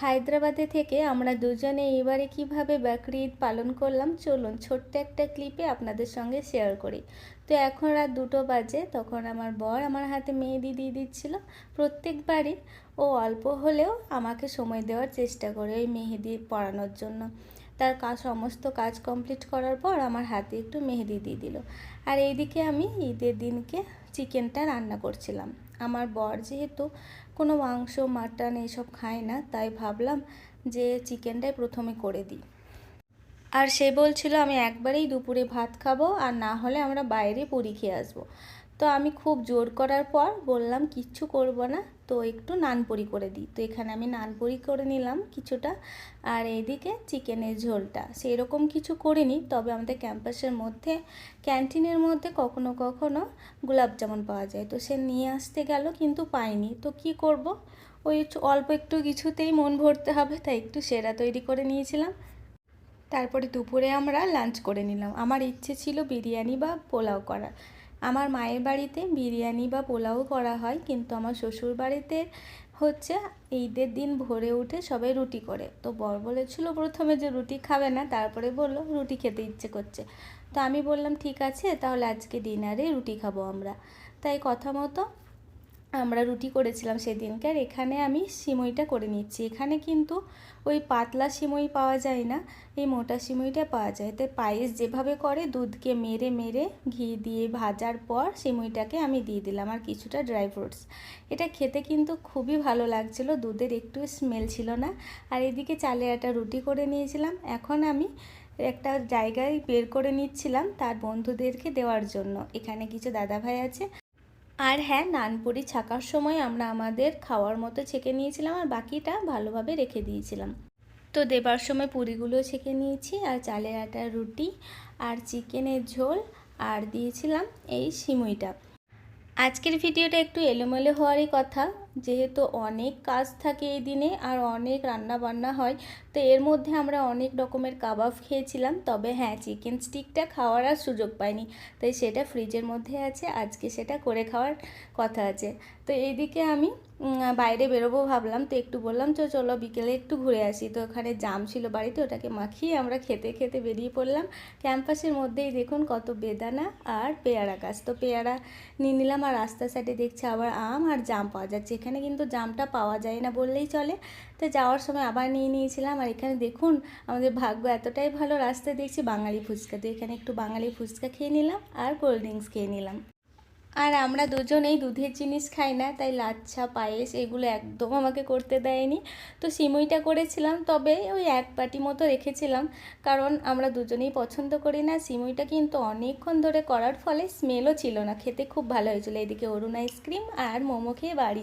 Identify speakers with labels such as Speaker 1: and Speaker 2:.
Speaker 1: হায়দ্রাবাদে থেকে আমরা দুজনে এবারে কীভাবে বাকরি ঈদ পালন করলাম, চলুন ছোট্ট একটা ক্লিপে আপনাদের সঙ্গে শেয়ার করি। তো এখন রাত দুটো বাজে, তখন আমার বর আমার হাতে মেহেদি দিয়ে দিচ্ছিল। প্রত্যেকবারই ও অল্প হলেও আমাকে সময় দেওয়ার চেষ্টা করে ওই মেহেদি পড়ানোর জন্য। তার কাজ সমস্ত কাজ কমপ্লিট করার পর আমার হাতে একটু মেহেদি দিয়ে দিল। আর এইদিকে আমি ঈদের দিনকে চিকেনটা রান্না করছিলাম। আমার বর যেহেতু কোনো মাংস, মাটন এইসব খায় না, তাই ভাবলাম যে চিকেনটাই প্রথমে করে দিই। আর সে বলছিল, আমি একবারেই দুপুরে ভাত খাব, আর না হলে আমরা বাইরে পুরি খেয়ে আসব। তো আমি খুব জোর করার পর বললাম, কিচ্ছু করব না, তো একটু নানপুরি করে দিই। তো এখানে আমি নানপুরি করে নিলাম কিছুটা। আর এইদিকে চিকেনের ঝোলটা। সেই রকম কিছু করিনি, তবে আমাদের ক্যাম্পাসের মধ্যে, ক্যান্টিনের মধ্যে কখনো কখনো গোলাপ জামুন পাওয়া যায়। তো সে নিয়ে আসতে গেল, কিন্তু পাইনি তো কি করব? ওই অল্প একটু কিছুতেই মন ভরতে হবে, তাই একটু সেরা তৈরি করে নিয়েছিলাম। তারপরে দুপুরে আমরা লাঞ্চ করে নিলাম। আমার ইচ্ছে ছিল বিরিয়ানি বা পোলাও করার। আমার মায়ের বাড়িতে বিরিয়ানি বা পোলাও করা হয়, কিন্তু আমার শ্বশুর বাড়িতে হচ্ছে ঈদের দিন ভোরে উঠে সবাই রুটি করে। তো বর বলেছিল প্রথমে যে রুটি খাবে না, তারপরে বলল রুটি খেতে ইচ্ছে করছে। তো আমি বললাম, ঠিক আছে, তাহলে আজকে ডিনারে রুটি খাব আমরা। তাই কথা মতো আমরা রুটি করেছিলাম সেদিনকে আর এখানে আমি সিমইটা করে নিচ্ছি। এখানে কিন্তু ওই পাতলা সিমই পাওয়া যায় না, এই মোটা সিমইটা পাওয়া যায়। তাই পায়েস যেভাবে করে দুধকে মেরে মেরে ঘি দিয়ে ভাজার পর সিমইটাকে আমি দিয়ে দিলাম, আর কিছুটা ড্রাই ফ্রুটস। এটা খেতে কিন্তু খুবই ভালো লাগছিল, দুধের একটু স্মেল ছিল না। আর এদিকে চালে একটা রুটি করে নিয়েছিলাম, এখন আমি একটা জায়গায় বের করে নিচ্ছিলাম তার বন্ধুদেরকে দেওয়ার জন্য। এখানে কিছু দাদাভাই আছে আর হ্যাঁ নানপুরি ছাকার সময় আমরা আমাদের খাওয়ার মতো ছেঁকে নিয়েছিলাম আর বাকিটা ভালোভাবে রেখে দিয়েছিলাম। তো দেবার সময় পুরিগুলো ছেঁকে নিয়েছি আর চালের আটার রুটি আর চিকেনের ঝোল আর দিয়েছিলাম এই সিমুইটা। আজকের ভিডিওটা একটু এলোমেলো হওয়ারই কথা। যেহেতু অনেক কাজ থাকে এই দিনে আর অনেক রান্না বান্না হয়, তো এর মধ্যে আমরা অনেক রকমের কাবাব খেয়েছিলাম, তবে হ্যাঁ চিকেন স্টিকটা খাওয়ার আর সুযোগ পাইনি। তাই সেটা ফ্রিজের মধ্যে আছে, আজকে সেটা করে খাওয়ার কথা আছে। তো এইদিকে আমি বাইরে বেরোবো ভাবলাম, তো একটু বললাম, তো চলো বিকেলে একটু ঘুরে আসি। তো ওখানে জাম ছিল বাড়িতে, ওটাকে মাখিয়ে আমরা খেতে খেতে বেরিয়ে পড়লাম। ক্যাম্পাসের মধ্যেই দেখুন কত বেদানা আর পেয়ারা গাছ। তো পেয়ারা নিয়ে নিলাম আর রাস্তার সাইডে দেখছি আবার আম আর জাম পাওয়া যাচ্ছে। এখানে কিন্তু জামটা পাওয়া যায় না বললেই চলে। তো যাওয়ার সময় আবার নিয়ে নিয়েছিলাম আর এখানে দেখুন আমাদের ভাগ্য এতটাই ভালো, রাস্তায় দেখছি বাঙালি ফুচকা। তো এখানে একটু বাঙালি ফুচকা খেয়ে নিলাম আর কোল্ড ড্রিঙ্কস খেয়ে নিলাম। আর আমরা দুজনেই দুধের জিনিস খাই না, তাই লাচ্ছা, পায়েস এগুলো একদম আমাকে করতে দেয়নি। তো সিমুইটা করেছিলাম, তবে ওই এক পাটি মতো রেখেছিলাম, কারণ আমরা দুজনেই পছন্দ করি না। সিমুইটা কিন্তু অনেকক্ষণ ধরে করার ফলে স্মেলও ছিল না। খেতে খুব ভালো হয়েছিল। এদিকে অরুণ আইসক্রিম আর মোমো খেয়ে বাড়ি